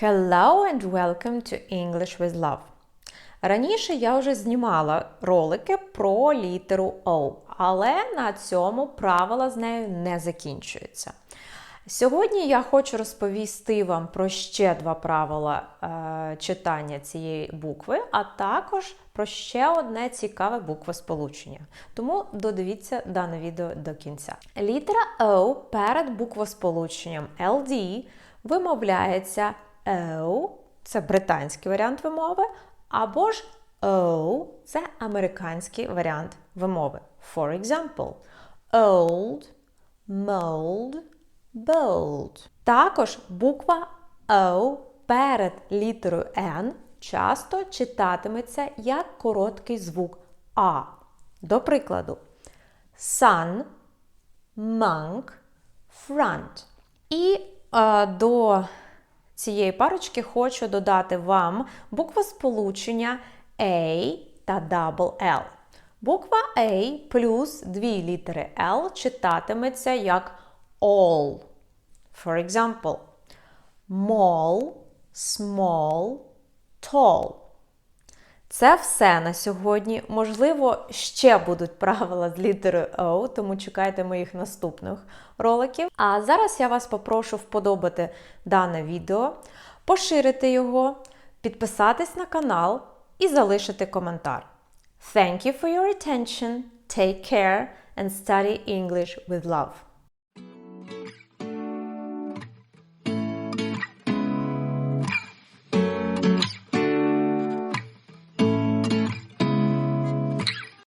Hello and welcome to English with Love. Раніше я вже знімала ролики про літеру O, але на цьому правила з нею не закінчуються. Сьогодні я хочу розповісти вам про ще два правила е, читання цієї букви, а також про ще одне цікаве буквосполучення. Тому додивіться дане відео до кінця. Літера O перед буквосполученням LD вимовляється O, це британський варіант вимови, або ж O – це американський варіант вимови. For example, old, mold, bold. Також буква O перед літерою N часто читатиметься як короткий звук А. До прикладу, sun, monk, front. І е, до цієї парочки хочу додати вам буквосполучення A та double L. Буква A плюс дві літери L читатиметься як all. For example, mall, small, tall. Це все на сьогодні. Можливо, ще будуть правила з літерою O, тому чекайте моїх наступних роликів. А зараз я вас попрошу вподобати дане відео, поширити його, підписатись на канал і залишити коментар. Thank you for your attention. Take care and study English with love.